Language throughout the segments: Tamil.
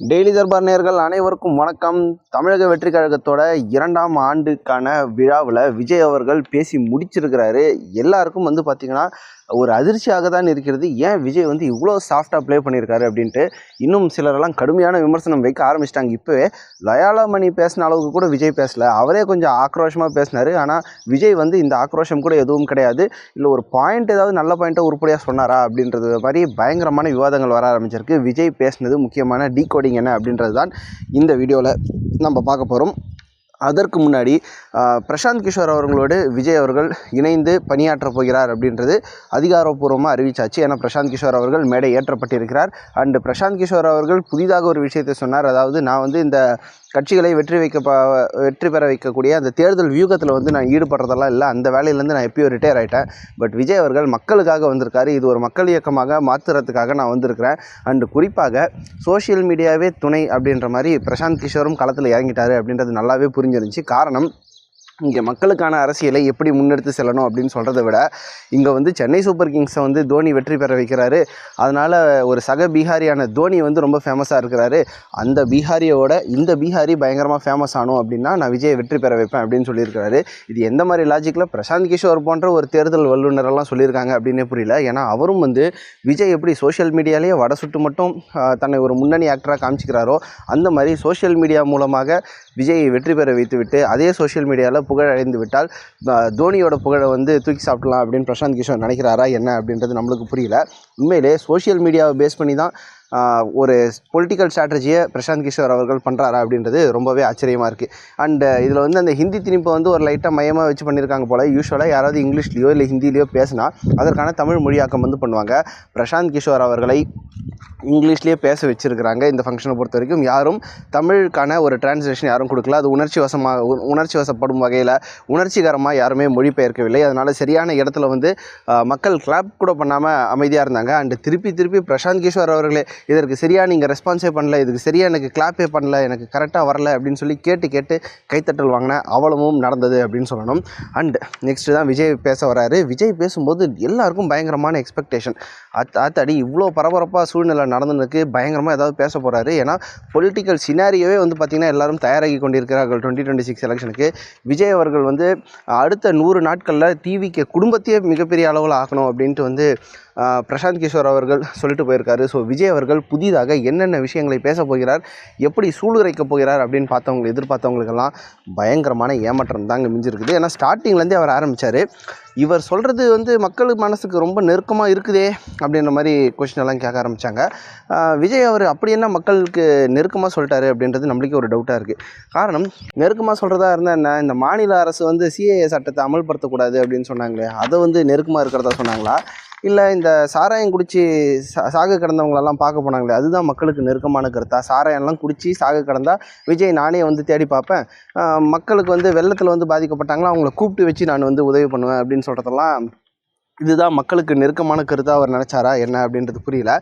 டெய்லி தர்பார் நேர்கள் அனைவருக்கும் வணக்கம். தமிழக வெற்றி கழகத்தோட இரண்டாம் ஆண்டுக்கான விழாவில் விஜய் அவர்கள் பேசி முடிச்சிருக்கிறாரு. எல்லாருக்கும் வந்து பார்த்திங்கன்னா ஒரு அதிர்ச்சியாக தான் இருக்கிறது. ஏன் விஜய் வந்து இவ்வளோ சாஃப்டாக ப்ளே பண்ணியிருக்காரு அப்படின்ட்டு இன்னும் சிலரெல்லாம் கடுமையான விமர்சனம் வைக்க ஆரம்பிச்சிட்டாங்க. இப்போவே லயாலா மணி பேசின அளவுக்கு கூட விஜய் பேசல. அவரே கொஞ்சம் ஆக்ரோஷமாக பேசினார். ஆனால் விஜய் வந்து இந்த ஆக்ரோஷம் கூட எதுவும் கிடையாது. இல்லை ஒரு பாயிண்ட் ஏதாவது நல்ல பாயிண்ட்டை உருப்படியாக சொன்னாரா அப்படின்றது மாதிரி பயங்கரமான விவாதங்கள் வர ஆரம்பிச்சிருக்கு. விஜய் பேசினது முக்கியமான டீகோடிங் என்ன அப்படின்றது தான் இந்த வீடியோவில் நம்ம பார்க்க போகிறோம் அதற்கு முன்னாடி பிரசாந்த் கிஷோர் அவர்களோடு விஜய் அவர்கள் இணைந்து பணியாற்றப் போகிறார் அப்படின்றது அதிகாரப்பூர்வமாக அறிவிச்சாச்சு. ஏன்னா பிரசாந்த் கிஷோர் அவர்கள் மேடை ஏற்றப்பட்டிருக்கிறார். அண்டு பிரசாந்த் கிஷோர் அவர்கள் புதிதாக ஒரு விஷயத்தை சொன்னார். அதாவது நான் வந்து இந்த கட்சிகளை வெற்றி வைக்க வெற்றி பெற வைக்கக்கூடிய அந்த தேர்தல் வியூகத்தில் வந்து நான் ஈடுபடுறதெல்லாம் இல்லை. அந்த வேலையிலேருந்து நான் எப்பயோ ரிட்டையர் ஆகிட்டேன் பட் விஜய் அவர்கள் மக்களுக்காக வந்திருக்காரு. இது ஒரு மக்கள் இயக்கமாக மாற்றுறதுக்காக நான் வந்திருக்கிறேன். அண்டு குறிப்பாக சோஷியல் மீடியாவே துணை அப்படின்ற மாதிரி பிரசாந்த் கிஷோரும் களத்தில் இறங்கிட்டார் அப்படின்றது நல்லாவே முடிஞ்சிருந்துச்சு காரணம் இங்கே மக்களுக்கான அரசியலை எப்படி முன்னெடுத்து செல்லணும் அப்படின்னு சொல்கிறத விட இங்கே வந்து சென்னை சூப்பர் கிங்ஸை வந்து தோனி வெற்றி பெற வைக்கிறாரு. அதனால் ஒரு சக பீகாரியான தோனி வந்து ரொம்ப ஃபேமஸாக இருக்கிறாரு. அந்த பீகாரியோட இந்த பீகாரி பயங்கரமாக ஃபேமஸ் ஆனோம் அப்படின்னா நான் விஜய் வெற்றி பெற வைப்பேன் அப்படின்னு சொல்லியிருக்கிறாரு. இது எந்த மாதிரி லாஜிக்கில் பிரசாந்த் கிஷோர் போன்ற ஒரு தேர்தல் வல்லுநரெல்லாம் சொல்லியிருக்காங்க அப்படின்னே புரியல. ஏன்னா அவரும் வந்து விஜய் எப்படி சோஷியல் மீடியாலேயே வட சுட்டு மட்டும் தன்னை ஒரு முன்னணி ஆக்டராக காமிச்சிக்கிறாரோ அந்த மாதிரி சோஷியல் மீடியா மூலமாக விஜயை வெற்றி பெற வைத்துவிட்டு அதே சோஷியல் மீடியாவில் புகழ் அடைந்து விட்டால் தோனியோட புகழை வந்து தூக்கி சாப்பிடலாம் அப்படின்னு பிரசாந்த் கிஷோர் நினைக்கிறாரா என்ன அப்படின்றது நம்மளுக்கு புரியல. உண்மையிலே சோஷியல் மீடியாவை பேஸ் பண்ணி தான் ஒரு பொலிட்டிக்கல் ஸ்ட்ராட்டஜியை பிரசாந்த் கிஷோர் அவர்கள் பண்ணுறாரா அப்படின்றது ரொம்பவே ஆச்சரியமாக இருக்குது அண்ட் இதில் வந்து அந்த ஹிந்தி திணிப்பை வந்து ஒரு லைட்டாக மையமாக வச்சு பண்ணியிருக்காங்க போல். யூஸ்வலாக யாராவது இங்கிலீஷ்லேயோ இல்லை ஹிந்திலேயோ பேசினா அதற்கான தமிழ் மொழியாக்கம் வந்து பண்ணுவாங்க. பிரசாந்த் கிஷோர் அவர்களை இங்கிலீஷ்லேயே பேச வச்சுருக்கிறாங்க இந்த ஃபங்க்ஷனை பொறுத்த வரைக்கும். யாரும் தமிழுக்கான ஒரு டிரான்ஸ்லேஷன் யாரும் கொடுக்கல. அது உணர்ச்சி வசமாக உணர்ச்சி வசப்படும் வகையில் உணர்ச்சிகரமாக யாருமே மொழிபெயர்க்கவில்லை. அதனால் சரியான இடத்துல வந்து மக்கள் கிளாப் கூட பண்ணாமல் அமைதியாக இருந்தாங்க. அண்டு திருப்பி திருப்பி பிரசாந்த் கிஷோர் அவர்களே இதற்கு சரியாக நீங்கள் ரெஸ்பான்ஸே பண்ணல இதுக்கு சரியாக எனக்கு கிளாப்பே பண்ணல எனக்கு கரெக்டாக வரல அப்படின்னு சொல்லி கேட்டு கேட்டு கைத்தட்டல் வாங்கின அவ்வளவும் நடந்தது அப்படின்னு சொல்லணும். அண்ட் நெக்ஸ்ட்டு தான் விஜய் பேச வராரு. விஜய் பேசும்போது எல்லாருக்கும் பயங்கரமான எக்ஸ்பெக்டேஷன் அத் அத்தாடி இவ்வளோ பரபரப்பாக சூழ்நிலை நடந்துருக்கு பயங்கரமாக ஏதாவது பேச போகிறாரு ஏன்னா பொலிட்டிக்கல் சினாரியோவே வந்து பார்த்திங்கன்னா எல்லாரும் தயாராகி கொண்டிருக்கிறார்கள் டுவெண்ட்டி டுவெண்ட்டி சிக்ஸ் எலெக்ஷனுக்கு விஜய் அவர்கள் வந்து அடுத்த நூறு நாட்களில் டிவிக்கு குடும்பத்தையே மிகப்பெரிய அளவில் ஆக்கணும் அப்படின்ட்டு வந்து பிரசாந்த் கிஷோர் அவர்கள் சொல்லிட்டு போயிருக்காரு. ஸோ விஜய் அவர்கள் புதிதாக என்னென்ன விஷயங்களை பேச போகிறார் எப்படி சூளுரைக்க போகிறார் அப்படின்னு பார்த்தவங்க எதிர்பார்த்தவங்களுக்கெல்லாம் பயங்கரமான ஏமாற்றம் தாங்க மிஞ்சிருக்குது. ஏன்னா ஸ்டார்டிங்லேருந்தே அவர் ஆரம்பித்தார் இவர் சொல்கிறது வந்து மக்கள் மனசுக்கு ரொம்ப நெருக்கமாக இருக்குதே அப்படின்ற மாதிரி கொஷின் எல்லாம் கேட்க ஆரம்பித்தாங்க விஜய் அவர் அப்படி என்ன மக்களுக்கு நெருக்கமாக சொல்லிட்டாரு அப்படின்றது நம்மளுக்கே ஒரு டவுட்டாக இருக்குது காரணம் நெருக்கமாக சொல்கிறதா இருந்தால் என்ன? இந்த மாநில அரசு வந்து சிஏஏ சட்டத்தை அமல்படுத்தக்கூடாது அப்படின்னு சொன்னாங்களே அதை வந்து நெருக்கமாக இருக்கிறதா சொன்னாங்களா? இல்லை இந்த சாராயம் குடித்து சா சாக கிடந்தவங்களெல்லாம் பார்க்க போனாங்களே அதுதான் மக்களுக்கு நெருக்கமான கருத்தா? சாராயம்லாம் குடித்து சாக கிடந்தா விஜய் நானே வந்து தேடி பார்ப்பேன். மக்களுக்கு வந்து வெள்ளத்தில் வந்து பாதிக்கப்பட்டாங்களா அவங்கள கூப்பிட்டு வச்சு நான் வந்து உதவி பண்ணுவேன் அப்படின்னு சொல்கிறதெல்லாம் இதுதான் மக்களுக்கு நெருக்கமான கருத்தாக அவர் நினச்சாரா என்ன அப்படின்றது புரியல.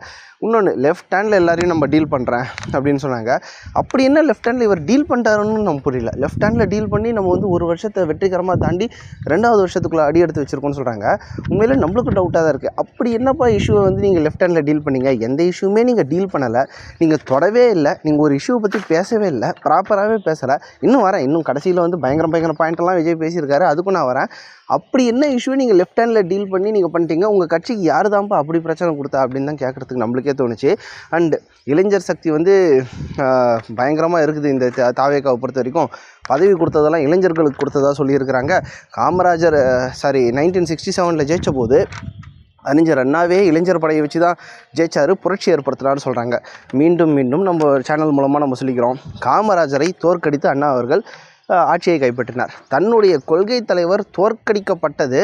இன்னொன்று லெஃப்ட் ஹேண்டில் எல்லாரையும் நம்ம டீல் பண்ணுறேன் அப்படின்னு சொன்னாங்க. அப்படி என்ன லெஃப்ட் ஹேண்டில் இவர் டீல் பண்ணிட்டாருன்னு நம்ம புரியல. லெஃப்ட் ஹேண்டில் டீல் பண்ணி நம்ம வந்து ஒரு வருஷத்தை வெற்றிகரமாக தாண்டி ரெண்டாவது வருஷத்துக்குள்ளே அடி எடுத்து வச்சுருக்கோம்னு சொல்கிறாங்க உண்மையிலே நம்மளுக்கு டவுட்டாக தான் இருக்குது அப்படி என்னப்பா இஷ்யூவை வந்து நீங்கள் லெஃப்ட் ஹேண்டில் டீல் பண்ணீங்க? எந்த இஷ்யூமே நீங்கள் டீல் பண்ணலை. நீங்கள் தொடவே இல்லை. நீங்கள் ஒரு இஷ்யூவை பற்றி பேசவே இல்லை. ப்ராப்பராகவே பேசலை. இன்னும் வரேன். இன்னும் கடைசியில் வந்து பயங்கர பயங்கர பாயிண்ட்லாம் விஜய் பேசியிருக்காரு. அதுக்கும் நான் வரேன். அப்படி என்ன இஷ்யூ நீங்கள் லெஃப்ட் ஹேண்டில் டீல் பண்ணி நீங்கள் பண்ணிட்டீங்க? உங்கள் கட்சிக்கு யார் தான்ப்பா அப்படி பிரச்சனை கொடுத்தா? அப்படின்னு தான் கேட்குறதுக்கு நம்மளுக்கே தோணுச்சு. அண்டு இளைஞர் சக்தி வந்து பயங்கரமாக இருக்குது இந்த தாவேக்காவை பொறுத்த வரைக்கும். பதவி கொடுத்ததெல்லாம் இளைஞர்களுக்கு கொடுத்ததா சொல்லியிருக்கிறாங்க. காமராஜர் சாரி நைன்டீன் சிக்ஸ்டி செவனில் ஜெயித்த போது அறிஞர் அண்ணாவே இளைஞர் படையை வச்சு தான் ஜெயிச்சாரு. புரட்சி ஏற்படுத்தினார்னு சொல்கிறாங்க மீண்டும் மீண்டும் நம்ம சேனல் மூலமாக நம்ம சொல்லிக்கிறோம். காமராஜரை தோற்கடித்து அண்ணா அவர்கள் ஆட்சியை கைப்பற்றினார். தன்னுடைய கொள்கை தலைவர் தோற்கடிக்கப்பட்டது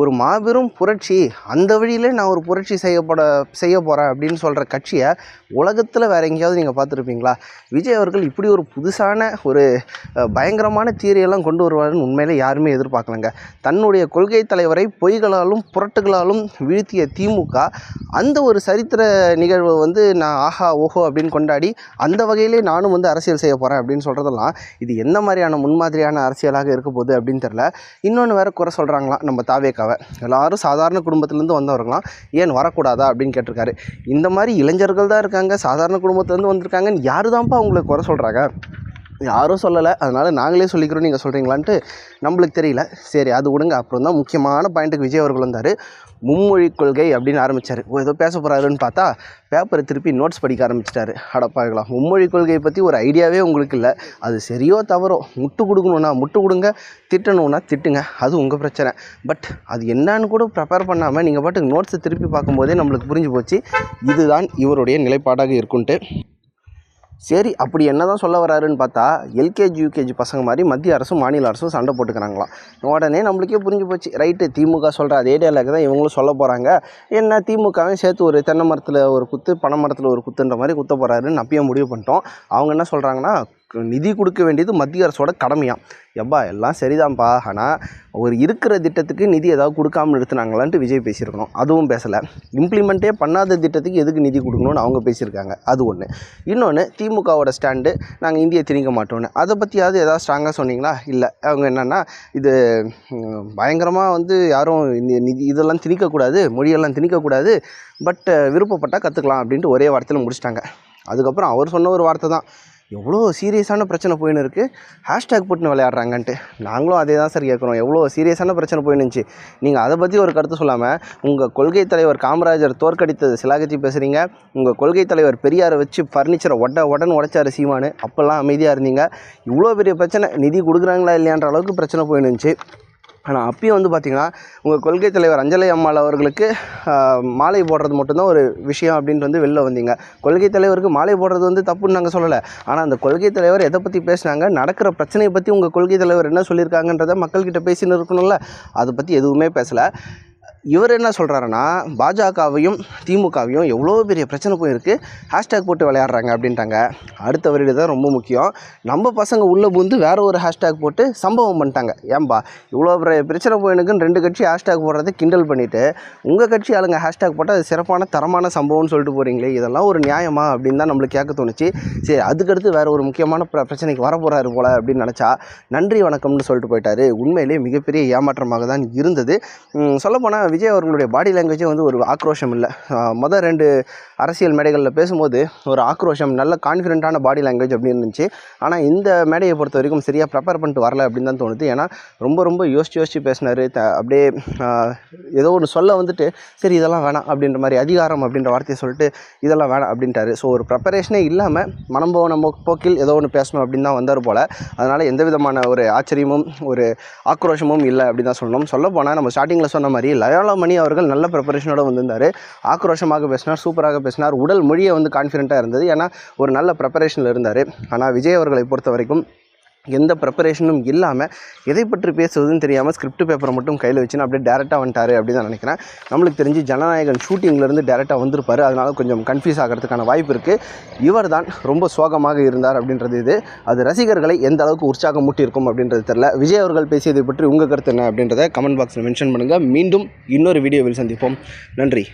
ஒரு மாபெரும் புரட்சி அந்த வழியிலே நான் ஒரு புரட்சி செய்யப்பட செய்ய போகிறேன் அப்படின்னு சொல்கிற கட்சியை உலகத்தில் வேற எங்கேயாவது நீங்கள் பார்த்துருப்பீங்களா? விஜய் அவர்கள் இப்படி ஒரு புதுசான ஒரு பயங்கரமான தீரியெல்லாம் கொண்டு வருவாருன்னு உண்மையிலே யாருமே எதிர்பார்க்கலங்க. தன்னுடைய கொள்கை தலைவரை பொய்களாலும் புரட்டுகளாலும் வீழ்த்திய திமுக அந்த ஒரு சரித்திர நிகழ்வை வந்து நான் ஆஹா ஓஹோ அப்படின்னு கொண்டாடி அந்த வகையிலே நானும் வந்து அரசியல் செய்ய போகிறேன் அப்படின்னு சொல்கிறதெல்லாம் இது எந்த மாதிரியான முன்மாதிரியான அரசியலாக இருக்க போகுது அப்படின்னு தெரில இன்னொன்று வேற குறை சொல்கிறாங்களாம் நம்ம தாவேக்காவை. எல்லாரும் சாதாரண குடும்பத்துலேருந்து வந்தவர்களாம். ஏன் வரக்கூடாதா அப்படின்னு கேட்டிருக்காரு. இந்த மாதிரி இளைஞர்கள் தான் இருக்காங்க. சாதாரண குடும்பத்துலேருந்து வந்திருக்காங்கன்னு யார் தான்ப்பா அவங்களுக்கு குறை சொல்கிறாங்க யாரும் சொல்லலை. அதனால் நாங்களே சொல்லிக்கிறோம். நீங்கள் சொல்கிறீங்களான்ட்டு நம்மளுக்கு தெரியல. சரி அது விடுங்க. அப்புறம் தான் முக்கியமான பாயிண்ட்டுக்கு விஜய் அவர்கள் வந்தார். மும்மொழி கொள்கை அப்படின்னு ஆரம்பித்தார் ஓ ஏதோ பேச போகிறாருன்னு பார்த்தா பேப்பரை திருப்பி நோட்ஸ் படிக்க ஆரம்பிச்சிட்டாரு. அடப்பாக்கலாம் மும்மொழி கொள்கையை பற்றி ஒரு ஐடியாவே உங்களுக்கு இல்லை. அது சரியோ தவறோ? முட்டு கொடுக்கணுன்னா முட்டு கொடுங்க. திட்டணுன்னா திட்டுங்க. அது உங்கள் பிரச்சனை. பட் அது என்னன்னு கூட ப்ரிப்பேர் பண்ணாமல் நீங்கள் பாட்டுக்கு நோட்ஸை திருப்பி பார்க்கும்போதே நம்மளுக்கு புரிஞ்சு போச்சு. இதுதான் இவருடைய நிலைப்பாடாக இருக்குன்ட்டு. சரி அப்படி என்ன தான் சொல்ல வராருன்னு பார்த்தா எல்கேஜி யூகேஜி பசங்க மாதிரி மத்திய அரசும் மாநில அரசும் சண்டை போட்டுக்கிறாங்களாம். உடனே நம்மளுக்கே புரிஞ்சு போச்சு. ரைட்டு திமுக சொல்கிற அதே டேலாக் தான் இவங்களும் சொல்ல போகிறாங்க என்ன திமுகவும் சேர்த்து ஒரு தென்னை மரத்தில் ஒரு குத்து பனை மரத்தில் ஒரு குத்துன்ற மாதிரி குத்த போகிறாருன்னு அப்பயே முடிவு பண்ணிட்டோம். அவங்க என்ன சொல்கிறாங்கன்னா நிதி கொடுக்க வேண்டியது மத்திய அரசோட கடமையாக எப்பா எல்லாம் சரிதான்ப்பா. ஆனால் ஒரு இருக்கிற திட்டத்துக்கு நிதி ஏதாவது கொடுக்காம நிறுத்தினாங்களான்ட்டு விஜய் பேசியிருக்கணும். அதுவும் பேசலை. இம்ப்ளிமெண்ட்டே பண்ணாத திட்டத்துக்கு எதுக்கு நிதி கொடுக்கணும்னு அவங்க பேசியிருக்காங்க. அது ஒன்று இன்னொன்று திமுகவோட ஸ்டாண்டு நாங்கள் இந்தியை திணிக்க மாட்டோம்னு. அதை பற்றியாவது ஏதாவது ஸ்ட்ராங்காக சொன்னீங்களா? இல்லை. அவங்க என்னென்னா இது பயங்கரமாக வந்து யாரும் இந்த நிதி இதெல்லாம் திணிக்கக்கூடாது மொழியெல்லாம் திணிக்கக்கூடாது பட் விருப்பப்பட்டால் கற்றுக்கலாம் அப்படின்ட்டு ஒரே வார்த்தையில் முடிச்சிட்டாங்க. அதுக்கப்புறம் அவர் சொன்ன ஒரு வார்த்தை தான். எவ்வளோ சீரியஸான பிரச்சனை போயின்னு இருக்குது ஹேஷ்டேக் போட்டுன்னு விளையாடுறாங்கன்ட்டு. நாங்களும் அதே தான் சார் கேட்குறோம். எவ்வளோ சீரியஸான பிரச்சனை போயின்னு இருந்துச்சு. நீங்கள் அதை பற்றி ஒரு கருத்து சொல்லாமல் உங்கள் கொள்கை தலைவர் காமராஜர் தோற்கடித்தது சிலாகத்தி பேசுகிறீங்க உங்கள் கொள்கை தலைவர் பெரியாரை வச்சு ஃபர்னிச்சரை ஒட உடனே உடைச்சாரு சீமானு. அப்போல்லாம் அமைதியாக இருந்தீங்க. இவ்வளோ பெரிய பிரச்சனை நிதி கொடுக்குறாங்களா இல்லையான்ற அளவுக்கு பிரச்சனை போயின்னு இருந்துச்சு. ஆனால் அப்பயும் வந்து பார்த்திங்கன்னா உங்கள் கொள்கை தலைவர் அஞ்சலை அம்மாள் அவர்களுக்கு மாலை போடுறது மட்டும்தான் ஒரு விஷயம் அப்படின்ட்டு வந்து வெளில வந்தீங்க. கொள்கை தலைவருக்கு மாலை போடுறது வந்து தப்புன்னு நாங்கள் சொல்லலை. ஆனால் அந்த கொள்கை தலைவர் எதை பற்றி பேசுனாங்க நடக்கிற பிரச்சனையை பற்றி உங்கள் கொள்கை தலைவர் என்ன சொல்லியிருக்காங்கன்றதை மக்கள்கிட்ட பேசின்னு இருக்கணும்ல. அதை பற்றி எதுவுமே பேசலை. இவர் என்ன சொல்கிறாருன்னா பாஜகவையும் திமுகவையும் எவ்வளோ பெரிய பிரச்சனை போயிருக்கு ஹேஷ்டேக் போட்டு விளையாடுறாங்க அப்படின்ட்டாங்க. அடுத்த வருடம் தான் ரொம்ப முக்கியம். நம்ம பசங்க உள்ளே புந்து வேறு ஒரு ஹேஷ்டேக் போட்டு சம்பவம் பண்ணிட்டாங்க. ஏன்பா இவ்வளோ பெரிய பிரச்சனை போயினுக்குன்னு ரெண்டு கட்சி ஹேஷ்டேக் போடுறதை கிண்டல் பண்ணிவிட்டு உங்கள் கட்சி ஆளுங்க ஹேஷ்டேக் போட்டால் அது சிறப்பான தரமான சம்பவம்னு சொல்லிட்டு போகிறீங்களே இதெல்லாம் ஒரு நியாயமா அப்படின்னு தான் நம்மளுக்கு கேட்க தோணுச்சு. சரி அதுக்கடுத்து வேறு ஒரு முக்கியமான பிர பிரச்சனைக்கு வர போகிறாரு போல அப்படின்னு நினச்சா நன்றி வணக்கம்னு சொல்லிட்டு போயிட்டாரு. உண்மையிலேயே மிகப்பெரிய ஏமாற்றமாக தான் இருந்தது. சொல்லப்போனால் விஜய் அவர்களுடைய பாடி லாங்குவேஜே வந்து ஒரு ஆக்ரோஷம் இல்லை. மொதல் ரெண்டு அரசியல் மேடைகளில் பேசும்போது ஒரு ஆக்ரோஷம் நல்ல கான்ஃபிடென்ட்டான பாடி லாங்குவேஜ் அப்படின்னு இருந்துச்சு. ஆனால் இந்த மேடையை பொறுத்த வரைக்கும் சரியாக ப்ரிப்பேர் பண்ணிட்டு வரல அப்படின்னு தான் தோணுது. ஏன்னா ரொம்ப ரொம்ப யோசிச்சு யோசிச்சு பேசினார். த அப்படியே ஏதோ ஒன்று சொல்ல வந்துட்டு சரி இதெல்லாம் வேணாம் அப்படின்ற மாதிரி அதிகாரம் அப்படின்ற வார்த்தையை சொல்லிட்டு இதெல்லாம் வேணாம் அப்படின்ட்டாரு. ஸோ ஒரு ப்ரிப்பரேஷனே இல்லாமல் மனம் நம்ம போக்கில் ஏதோ ஒன்று பேசணும் அப்படின்னு தான் வந்தார் போல். அதனால் எந்த விதமான ஒரு ஆச்சரியமும் ஒரு ஆக்ரோஷமும் இல்லை அப்படின்னு தான் சொல்லணும். சொல்ல போனால் நம்ம ஸ்டார்டிங்கில் சொன்ன மாதிரி லயோலா மணி அவர்கள் நல்ல ப்ரிப்பரேஷனோட வந்திருந்தார். ஆக்ரோஷமாக பேசினார் சூப்பராக பேசினார். உடல் மொழியை வந்து கான்ஃபிடென்ட்டாக இருந்தது. ஏன்னா ஒரு நல்ல ப்ரிப்பரேஷனில் இருந்தார். ஆனால் விஜய் அவர்களை பொறுத்த வரைக்கும் எந்த ப்ரிப்பரேஷனும் இல்லாமல் எதை பற்றி பேசுவதுன்னு தெரியாமல் ஸ்கிரிப்ட் பேப்பரை மட்டும் கையில் வச்சுன்னு அப்படியே டேரெக்டாக வந்துட்டார் அப்படின்னு தான் நினைக்கிறேன். நம்மளுக்கு தெரிஞ்சு ஜனநாயகன் ஷூட்டிங்லேருந்து டேரெக்டாக வந்திருப்பார். அதனால் கொஞ்சம் கன்ஃபியூஸ் ஆகிறதுக்கான வாய்ப்பு இருக்குது இவர் தான் ரொம்ப சோகமாக இருந்தார் அப்படின்றது இது. அது ரசிகர்களை எந்த அளவுக்கு உற்சாகம் மூட்டியிருக்கும் அப்படின்றது தெரில விஜய் அவர்கள் பேசியதை பற்றி உங்கள் கருத்து என்ன அப்படின்றத கமெண்ட் பாக்ஸில் மென்ஷன் பண்ணுங்கள் மீண்டும் இன்னொரு வீடியோவில் சந்திப்போம். நன்றி.